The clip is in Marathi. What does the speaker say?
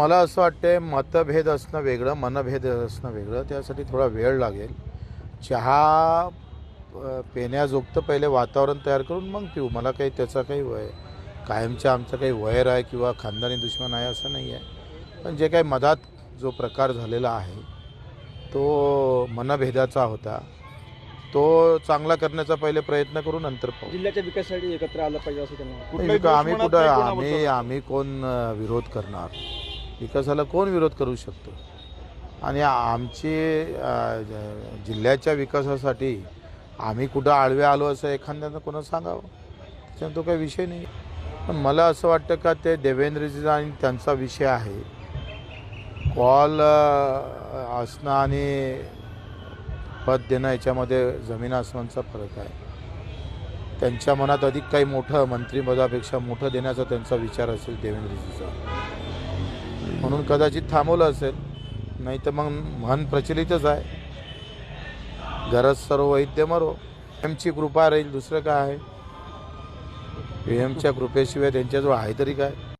मला असं वाटतंय मतभेद असणं वेगळं मनभेद असणं वेगळं. त्यासाठी थोडा वेळ लागेल. चहा पिण्याजोगतं पहिले वातावरण तयार करून मग पिऊ. मला काही त्याचा काही वय कायमचं आमचं काही वैर आहे किंवा खानदानी दुश्मन आहे असं नाही आहे. पण जे काही मधात जो प्रकार झालेला आहे तो मनभेदाचा होता. तो चांगला करण्याचा पहिले प्रयत्न करू नंतर पाहू. जिल्ह्याच्या विकासासाठी एकत्र आलं पाहिजे असं त्यांना आम्ही कुठं. आम्ही आम्ही कोण विरोध करणार? विकासाला कोण विरोध करू शकतो? आणि आमची जिल्ह्याच्या विकासासाठी आम्ही कुठं आळवे आलो असं एखाद्यानं कोणा सांगावं? त्याच्यानं तो काही विषय नाही. पण मला असं वाटतं का ते देवेंद्रजी आणि त्यांचा विषय आहे. कॉल असणं आणि पद देणं याच्यामध्ये जमीन आसमानचा फरक आहे. त्यांच्या मनात अधिक काही मोठं मंत्रिपदापेक्षा मोठं देण्याचा त्यांचा विचार असेल देवेंद्रजीचा. म्हणून कदाचित थांबवलं असेल. नाही तर मग म्हण प्रचलितच आहे. गरज सर्व वैद्य मरो. एमची कृपा राहील दुसरं काय आहे? एमच्या कृपेशिवाय त्यांच्याजवळ आहे तरी काय?